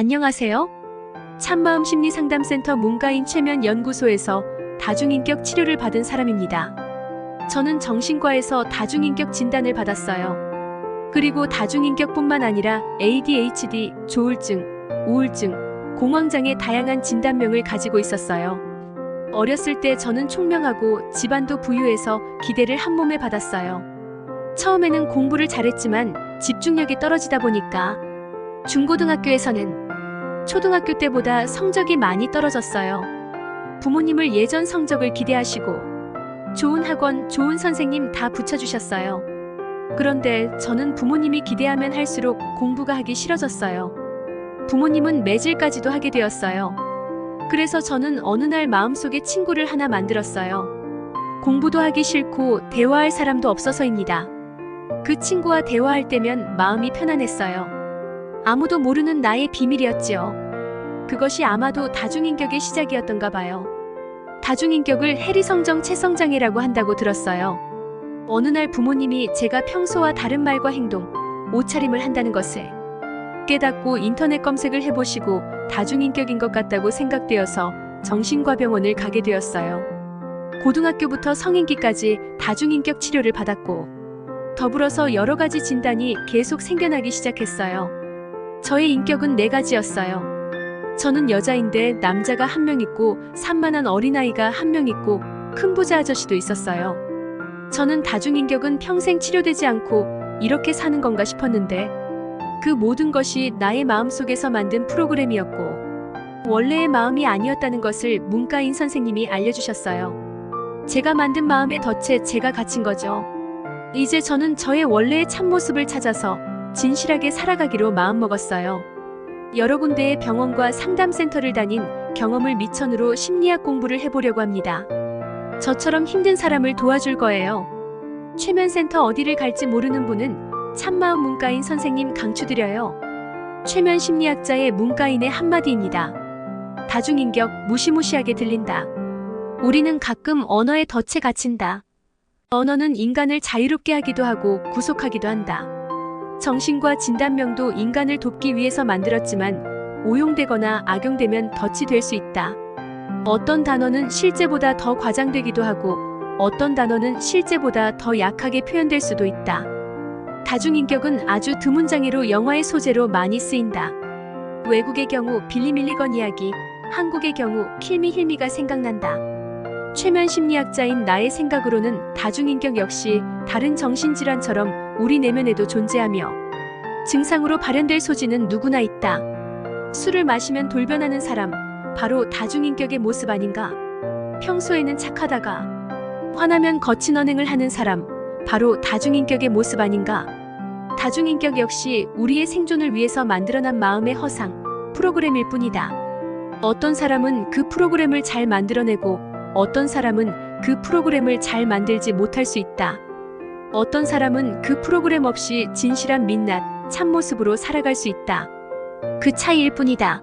안녕하세요. 참마음 심리상담센터 문가인 최면 연구소에서 다중인격 치료를 받은 사람입니다. 저는 정신과에서 다중인격 진단을 받았어요. 그리고 다중인격뿐만 아니라 ADHD, 조울증, 우울증, 공황장애 다양한 진단명을 가지고 있었어요. 어렸을 때 저는 총명하고 집안도 부유해서 기대를 한 몸에 받았어요. 처음에는 공부를 잘했지만 집중력이 떨어지다 보니까 중고등학교에서는 초등학교 때보다 성적이 많이 떨어졌어요. 부모님을 예전 성적을 기대하시고 좋은 학원, 좋은 선생님 다 붙여주셨어요. 그런데 저는 부모님이 기대하면 할수록 공부가 하기 싫어졌어요. 부모님은 매질까지도 하게 되었어요. 그래서 저는 어느 날 마음속에 친구를 하나 만들었어요. 공부도 하기 싫고 대화할 사람도 없어서입니다. 그 친구와 대화할 때면 마음이 편안했어요. 아무도 모르는 나의 비밀이었지요. 그것이 아마도 다중인격의 시작이었던가 봐요. 다중인격을 해리성정 체성장애라고 한다고 들었어요. 어느 날 부모님이 제가 평소와 다른 말과 행동, 옷차림을 한다는 것을 깨닫고 인터넷 검색을 해보시고 다중인격인 것 같다고 생각되어서 정신과 병원을 가게 되었어요. 고등학교부터 성인기까지 다중인격 치료를 받았고 더불어서 여러 가지 진단이 계속 생겨나기 시작했어요. 저의 인격은 네 가지였어요. 저는 여자인데 남자가 한 명 있고 산만한 어린아이가 한 명 있고 큰 부자 아저씨도 있었어요. 저는 다중인격은 평생 치료되지 않고 이렇게 사는 건가 싶었는데 그 모든 것이 나의 마음속에서 만든 프로그램이었고 원래의 마음이 아니었다는 것을 문과인 선생님이 알려주셨어요. 제가 만든 마음의 덫에 제가 갇힌 거죠. 이제 저는 저의 원래의 참모습을 찾아서 진실하게 살아가기로 마음먹었어요. 여러 군데의 병원과 상담센터를 다닌 경험을 미천으로 심리학 공부를 해보려고 합니다. 저처럼 힘든 사람을 도와줄 거예요. 최면센터 어디를 갈지 모르는 분은 참마음 문과인 선생님 강추드려요. 최면 심리학자의 문과인의 한마디입니다. 다중인격 무시무시하게 들린다. 우리는 가끔 언어의 덫에 갇힌다. 언어는 인간을 자유롭게 하기도 하고 구속하기도 한다. 정신과 진단명도 인간을 돕기 위해서 만들었지만 오용되거나 악용되면 덫이 될 수 있다. 어떤 단어는 실제보다 더 과장되기도 하고 어떤 단어는 실제보다 더 약하게 표현될 수도 있다. 다중인격은 아주 드문 장애로 영화의 소재로 많이 쓰인다. 외국의 경우 빌리 밀리건 이야기, 한국의 경우 킬미 힐미가 생각난다. 최면 심리학자인 나의 생각으로는 다중인격 역시 다른 정신질환처럼 우리 내면에도 존재하며 증상으로 발현될 소지는 누구나 있다. 술을 마시면 돌변하는 사람, 바로 다중인격의 모습 아닌가? 평소에는 착하다가 화나면 거친 언행을 하는 사람, 바로 다중인격의 모습 아닌가? 다중인격 역시 우리의 생존을 위해서 만들어난 마음의 허상, 프로그램일 뿐이다. 어떤 사람은 그 프로그램을 잘 만들어내고 어떤 사람은 그 프로그램을 잘 만들지 못할 수 있다. 어떤 사람은 그 프로그램 없이 진실한 민낯, 참모습으로 살아갈 수 있다. 그 차이일 뿐이다.